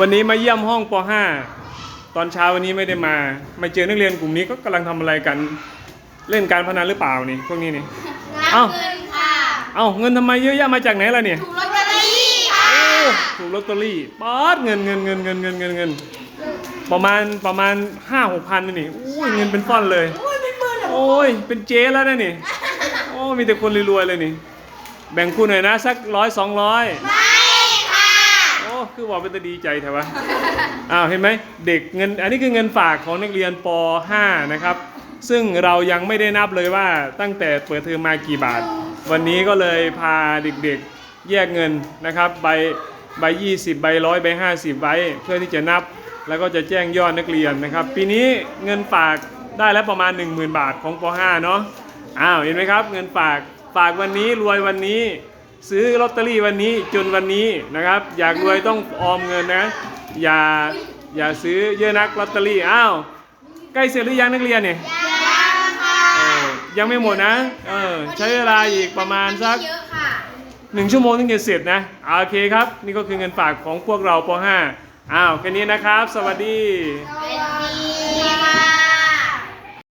วันนี้มาเยี่ยมห้องป .5 ตอนเช้าวันนี้ไม่ได้มา มาเจอนักเรียนกลุ่มนี้ก็กำลังทำอะไรกัน เล่นการพนันหรือเปล่านี่พวกนี้นี่นับเอ้า เงินค่ะ เอ้าเงินทำไมเยอะแยะมาจากไหนล่ะเนี่ย ถูกลอตเตอรี่ค่ะโอ้ถูกลอตเตอรี่ป๊าดเงินเงินเงินเงินเงินเงินเงินประมาณประมาณห้าหกพันนี่โอ้ยเงินเป็นฟ่อนเลย โอ้ยเป็นหมื่นเหรอโอ้ยเป็นเจ๊แล้วนะนี่ โอ้มีแต่คนรวยๆเลยนี่ แบ่งคุณหน่อยนะสักร้อยสองร้อย ไม่ค่ะโอ้ คือบอกเป็นตาดีใจแถวะอ้าวเห็นไหมเด็กเงิน อันนี้คือเงินฝากของนักเรียนป .5 นะครับ ซึ่งเรายังไม่ได้นับเลยว่าตั้งแต่เปิดเทอมมากี่บาท วันนี้ก็เลยพาเด็กๆแยกเงินนะครับใบใบ20 ใบร้อยใบ50ใบเพื่อที่จะนับ แล้วก็จะแจ้งยอดนักเรียนนะครับ ปีนี้เงินฝากได้แล้วประมาณ 10,000 บาทของป .5 เนาะอ้าวเห็นไหมครับ เงินฝากฝากวันนี้รวยวันนี้ ซื้อลอตเตอรี่วันนี้จนวันนี้นะครับ อยากรวยต้องออมเงินนะ อย่าอย่าซื้อเยอะนักลอตเตอรี่อ้าวใกล้เสร็จหรือยังนักเรียนเนี่ยยังค่ะเออยังไม่หมดนะเออใช้เวลาอีกประมาณสักเยอะค่ะหนึ่งชั่วโมงถึงจะเสร็จนะอ่าโอเคครับ นี่ก็คือเงินฝากของพวกเราป .5 อ้าวแค่นี้นะครับ สวัสดีสวัส